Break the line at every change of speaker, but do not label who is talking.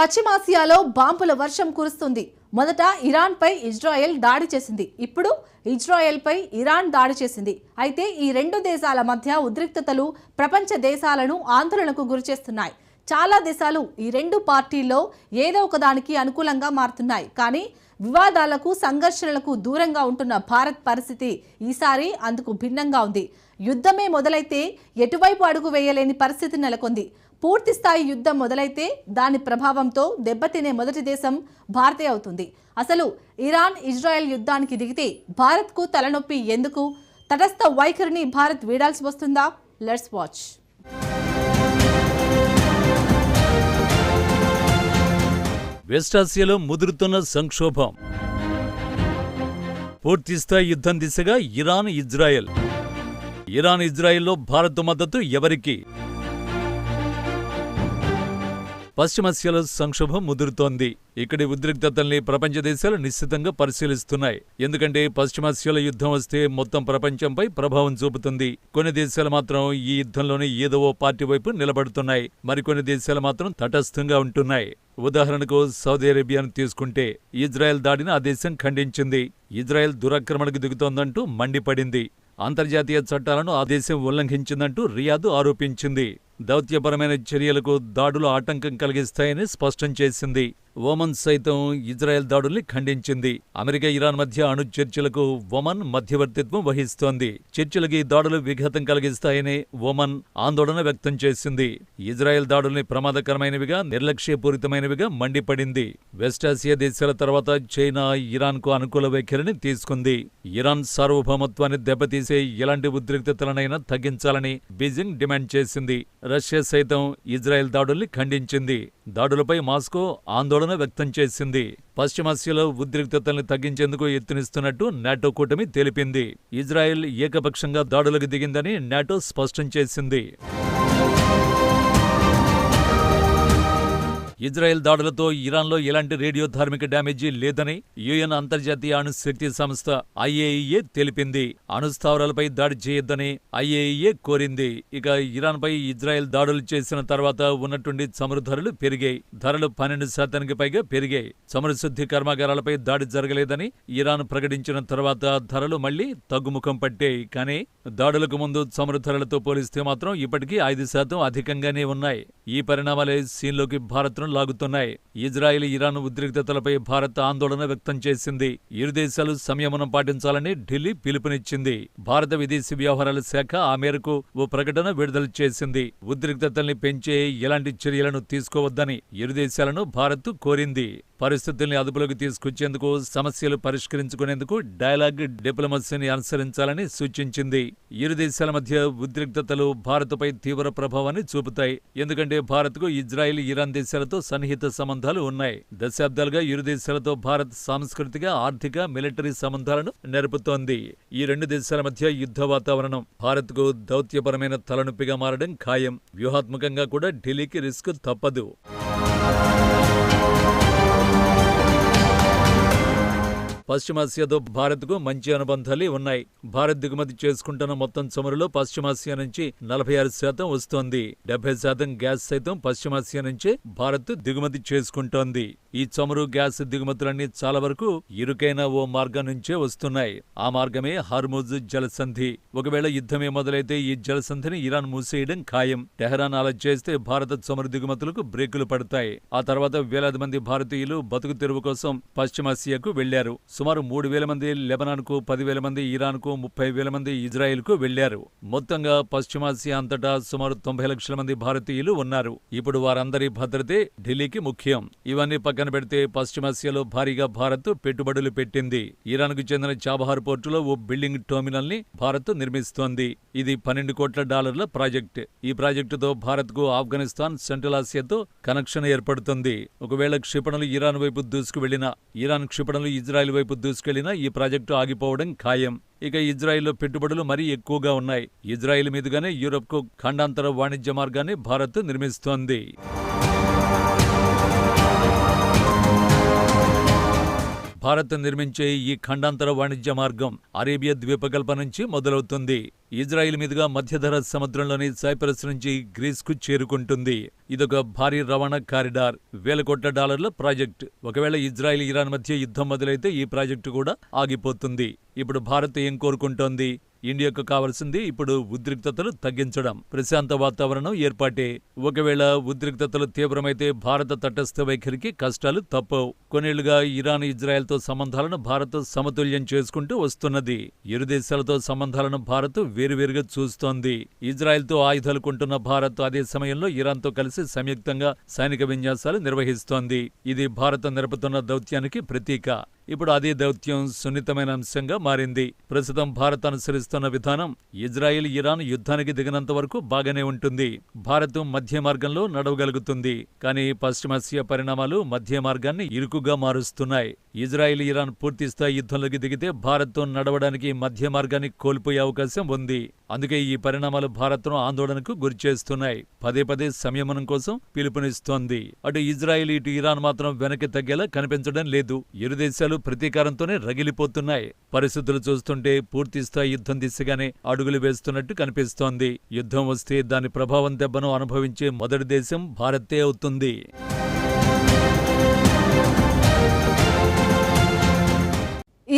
పశ్చిమాసియాలో బాంబుల వర్షం కురుస్తుంది. మొదట ఇరాన్పై ఇజ్రాయెల్ దాడి చేసింది. ఇప్పుడు ఇజ్రాయెల్పై ఇరాన్ దాడి చేసింది. అయితే ఈ రెండు దేశాల మధ్య ఉద్రిక్తతలు ప్రపంచ దేశాలను ఆందోళనకు గురిచేస్తున్నాయి చాలా దేశాలు ఈ రెండు పార్టీల్లో ఏదో ఒకదానికి అనుకూలంగా మారుతున్నాయి. కానీ వివాదాలకు సంఘర్షణలకు దూరంగా ఉంటున్న భారత్ పరిస్థితి ఈసారి అందుకు భిన్నంగా ఉంది. యుద్ధమే మొదలైతే ఎటువైపు అడుగు వేయలేని పరిస్థితి నెలకొంది. పూర్తి స్థాయి యుద్ధం మొదలైతే దాని ప్రభావంతో దెబ్బతినే మొదటి దేశం భారతే అవుతుంది. అసలు ఇరాన్ ఇజ్రాయెల్ యుద్ధానికి దిగితే భారత్కు తలనొప్పి ఎందుకు? తటస్థ వైఖరిని భారత్ వీడాల్సి వస్తుందా? లెట్స్ వాచ్
వెస్టాసియాలో ముదురుతున్న సంక్షోభం. పూర్తిస్థాయి యుద్ధం దిశగా ఇరాన్ ఇజ్రాయెల్. ఇరాన్ ఇజ్రాయెల్లో భారత్ మద్దతు ఎవరికి? పశ్చిమాసియాలో సంక్షోభం ముదురుతోంది. ఇక్కడి ఉద్రిక్తతల్ని ప్రపంచ దేశాలు నిశ్చితంగా పరిశీలిస్తున్నాయి. ఎందుకంటే పశ్చిమాసియాలో యుద్ధం వస్తే మొత్తం ప్రపంచంపై ప్రభావం చూపుతుంది. కొన్ని దేశాలు మాత్రం ఈ యుద్ధంలోనే ఏదో ఓ పార్టీ వైపు నిలబడుతున్నాయి. మరికొన్ని దేశాలు మాత్రం తటస్థంగా ఉంటున్నాయి. ఉదాహరణకు సౌదీ అరేబియాను తీసుకుంటే ఇజ్రాయెల్ దాడిని ఆ దేశం ఖండించింది. ఇజ్రాయెల్ దురాక్రమణకు దిగుతోందంటూ మండిపడింది. అంతర్జాతీయ చట్టాలను ఆ దేశం ఉల్లంఘించిందంటూ రియాదు ఆరోపించింది. దౌత్యపరమైన చర్యలకు దాడులు ఆటంకం కలిగిస్తాయని స్పష్టం చేసింది. ఒమన్ సైతం ఇజ్రాయెల్ దాడుల్ని ఖండించింది. అమెరికా ఇరాన్ మధ్య అణు చర్చలకు ఒమన్ మధ్యవర్తిత్వం వహిస్తోంది. చర్చలకి ఈ దాడులు విఘాతం కలిగిస్తాయని ఒమన్ ఆందోళన వ్యక్తం చేసింది. ఇజ్రాయెల్ దాడుల్ని ప్రమాదకరమైనవిగా నిర్లక్ష్యపూరితమైనవిగా మండిపడింది. వెస్టాసియా దేశాల తర్వాత చైనా ఇరాన్కు అనుకూల వైఖరిని తీసుకుంది. ఇరాన్ సార్వభౌమత్వాన్ని దెబ్బతీసే ఎలాంటి ఉద్రిక్తతలనైనా తగ్గించాలని బీజింగ్ డిమాండ్ చేసింది. రష్యా సైతం ఇజ్రాయెల్ దాడుల్ని ఖండించింది. దాడులపై మాస్కో ఆందోళన వ్యక్తం చేసింది. పశ్చిమాసియాలో ఉద్రిక్తతల్ని తగ్గించేందుకు ఎత్తునిస్తున్నట్టు నాటో కూటమి తెలిపింది. ఇజ్రాయెల్ ఏకపక్షంగా దాడులకు దిగిందని నాటో స్పష్టం చేసింది. ఇజ్రాయెల్ దాడులతో ఇరాన్లో ఎలాంటి రేడియో ధార్మిక డ్యామేజీ లేదని యుఎన్ అంతర్జాతీయ అణుశక్తి సంస్థ ఐఏఈఏ తెలిపింది. అణుస్థావరాలపై దాడి చేయొద్దని ఐఏఈఏ కోరింది. ఇక ఇరాన్పై ఇజ్రాయెల్ దాడులు చేసిన తర్వాత ఉన్నట్టుండి చమురు ధరలు పెరిగాయి. ధరలు పన్నెండు శాతానికి పైగా పెరిగాయి. చమురు శుద్ధి కర్మాగారాలపై దాడి జరగలేదని ఇరాన్ ప్రకటించిన తర్వాత ధరలు మళ్ళీ తగ్గుముఖం పట్టాయి. కానీ దాడులకు ముందు చమురు ధరలతో పోలిస్తే మాత్రం ఇప్పటికీ ఐదు శాతం అధికంగానే ఉన్నాయి. ఈ పరిణామాలే సీన్లోకి భారత్ను లాగుతున్నాయి. ఇజ్రాయెల్ ఇరాన్ ఉద్రిక్తతలపై భారత్ ఆందోళన వ్యక్తం చేసింది. ఇరు దేశాలు సంయమనం పాటించాలని ఢిల్లీ పిలుపునిచ్చింది. భారత విదేశీ వ్యవహారాల శాఖ ఆ మేరకు ఓ ప్రకటన విడుదల చేసింది. ఉద్రిక్తతల్ని పెంచే ఎలాంటి చర్యలను తీసుకోవద్దని ఇరు దేశాలను భారత్ కోరింది. పరిస్థితుల్ని అదుపులోకి తీసుకొచ్చేందుకు సమస్యలు పరిష్కరించుకునేందుకు డైలాగ్ డిప్లొమసీని అనుసరించాలని సూచించింది. ఇరు దేశాల మధ్య ఉద్రిక్తతలు భారత్పై తీవ్ర ప్రభావాన్ని చూపుతాయి. ఎందుకంటే భారత్కు ఇజ్రాయెల్ ఇరాన్ దేశాలతో సన్నిహిత సంబంధాలు ఉన్నాయి. దశాబ్దాలుగా ఇరు దేశాలతో భారత్ సాంస్కృతిక ఆర్థిక మిలిటరీ సంబంధాలను నెరుపుతోంది. ఈ రెండు దేశాల మధ్య యుద్ధ వాతావరణం భారత్కు దౌత్యపరమైన తలనొప్పిగా మారడం ఖాయం. వ్యూహాత్మకంగా కూడా ఢిల్లీకి రిస్క్ తప్పదు. పశ్చిమాసియాతో భారత్కు మంచి అనుబంధాలే ఉన్నాయి. భారత్ దిగుమతి చేసుకుంటున్న మొత్తం చమురులో పశ్చిమాసియా నుంచి నలభై ఆరు శాతం వస్తోంది. డెబ్బై శాతం గ్యాస్ సైతం పశ్చిమాసియా నుంచే భారత్ దిగుమతి చేసుకుంటోంది. ఈ చమురు గ్యాస్ దిగుమతులన్నీ చాలా వరకు ఇరుకైన ఓ మార్గం నుంచే వస్తున్నాయి. ఆ మార్గమే హార్మోజ్ జలసంధి. ఒకవేళ యుద్ధమే మొదలైతే ఈ జలసంధిని ఇరాన్ మూసేయడం ఖాయం. టెహరాన్ అలా చేస్తే భారత చమురు దిగుమతులకు బ్రేకులు పడతాయి. ఆ తర్వాత వేలాది మంది భారతీయులు బతుకు తెరువు కోసం పశ్చిమాసియాకు వెళ్ళారు సుమారు మూడు వేల మంది లెబనాన్కు పదివేల మంది ఇరాన్కు ముప్పై వేల మంది ఇజ్రాయెల్కు వెళ్ళారు మొత్తంగా పశ్చిమాసియా అంతటా సుమారు తొంభై లక్షల మంది భారతీయులు ఉన్నారు. ఇప్పుడు వారందరి భద్రతే ఢిల్లీకి ముఖ్యం. ఇవన్నీ పక్కన పెడితే పశ్చిమాసియాలో భారీగా భారత్ పెట్టుబడులు పెట్టింది. ఇరాన్కు చెందిన చాబహార్ పోర్టులో ఓ బిల్డింగ్ టెర్మినల్ని భారత్ నిర్మిస్తోంది. ఇది పన్నెండు కోట్ల డాలర్ల ప్రాజెక్ట్. ఈ ప్రాజెక్టుతో భారత్కు ఆఫ్ఘనిస్తాన్ సెంట్రల్ ఆసియాతో కనెక్షన్ ఏర్పడుతుంది. ఒకవేళ క్షిపణులు ఇరాన్ వైపు దూసుకువెళ్ళినా ఇరాన్ క్షిపణులు ఇజ్రాయెల్ వైపు దూసుకెళ్ళినా ఈ ప్రాజెక్టు ఆగిపోవడం ఖాయం. ఇక ఇజ్రాయెల్లో పెట్టుబడులు మరీ ఎక్కువగా ఉన్నాయి. ఇజ్రాయెల్ మీదుగానే యూరప్కు ఖండాంతర వాణిజ్య మార్గాన్ని భారత్ నిర్మిస్తోంది. భారత్ నిర్మించే ఈ ఖండాంతర వాణిజ్య మార్గం అరేబియా ద్వీపకల్ప నుంచి మొదలవుతుంది. ఇజ్రాయిల్ మీదుగా మధ్యధర సముద్రంలోని సైప్రస్ నుంచి గ్రీస్కు చేరుకుంటుంది. ఇదొక భారీ రవాణా కారిడార్ వేల కోట్ల డాలర్ల ప్రాజెక్ట్. ఒకవేళ ఇజ్రాయిల్ ఇరాన్ మధ్య యుద్ధం మొదలైతే ఈ ప్రాజెక్టు కూడా ఆగిపోతుంది. ఇప్పుడు భారత్ ఏం కోరుకుంటోంది? ఇండియాకు కావాల్సింది ఇప్పుడు ఉద్రిక్తతలు తగ్గించడం. ప్రశాంత వాతావరణం ఏర్పాటే. ఒకవేళ ఉద్రిక్తతలు తీవ్రమైతే భారత తటస్థ వైఖరికి కష్టాలు తప్పవు. కొన్నేళ్ళుగా ఇరాన్ ఇజ్రాయెల్తో సంబంధాలను భారత్ సమతుల్యం చేసుకుంటూ వస్తున్నది. ఇరు దేశాలతో సంబంధాలను భారత్ వేరువేరుగా చూస్తోంది. ఇజ్రాయెల్తో ఆయుధాలు కొంటున్న భారత్ అదే సమయంలో ఇరాన్తో కలిసి సంయుక్తంగా సైనిక విన్యాసాలు నిర్వహిస్తోంది. ఇది భారత్ నిరపుతున్న దౌత్యానికి ప్రతీక. ఇప్పుడు అదే దౌత్యం సున్నితమైన అంశంగా మారింది. ప్రస్తుతం భారత్ అనుసరిస్తున్న విధానం ఇజ్రాయెల్ ఇరాన్ యుద్ధానికి దిగినంత వరకు బాగానే ఉంటుంది. భారత్ మధ్య మార్గంలో నడవగలుగుతుంది. కానీ పశ్చిమాసియా పరిణామాలు మధ్య మార్గాన్ని ఇరుకుగా మారుస్తున్నాయి. ఇజ్రాయెల్ ఇరాన్ పూర్తిస్థాయి యుద్ధంలోకి దిగితే భారత్తో నడవడానికి మధ్య మార్గాన్ని కోల్పోయే అవకాశం ఉంది. అందుకే ఈ పరిణామాలు భారత్ను ఆందోళనకు గురిచేస్తున్నాయి పదే పదే సంయమనం కోసం పిలుపునిస్తోంది. అటు ఇజ్రాయెల్ ఇటు ఇరాన్ మాత్రం వెనక్కి తగ్గేలా కనిపించడం లేదు. ఇరు దేశాలు ప్రతీకారంతోనే రగిలిపోతున్నాయి. పరిస్థితులు చూస్తుంటే పూర్తిస్థాయి యుద్ధం దిశగానే అడుగులు వేస్తున్నట్టు కనిపిస్తోంది. యుద్ధం వస్తే దాని ప్రభావం దెబ్బను అనుభవించే మొదటి దేశం భారతే అవుతుంది.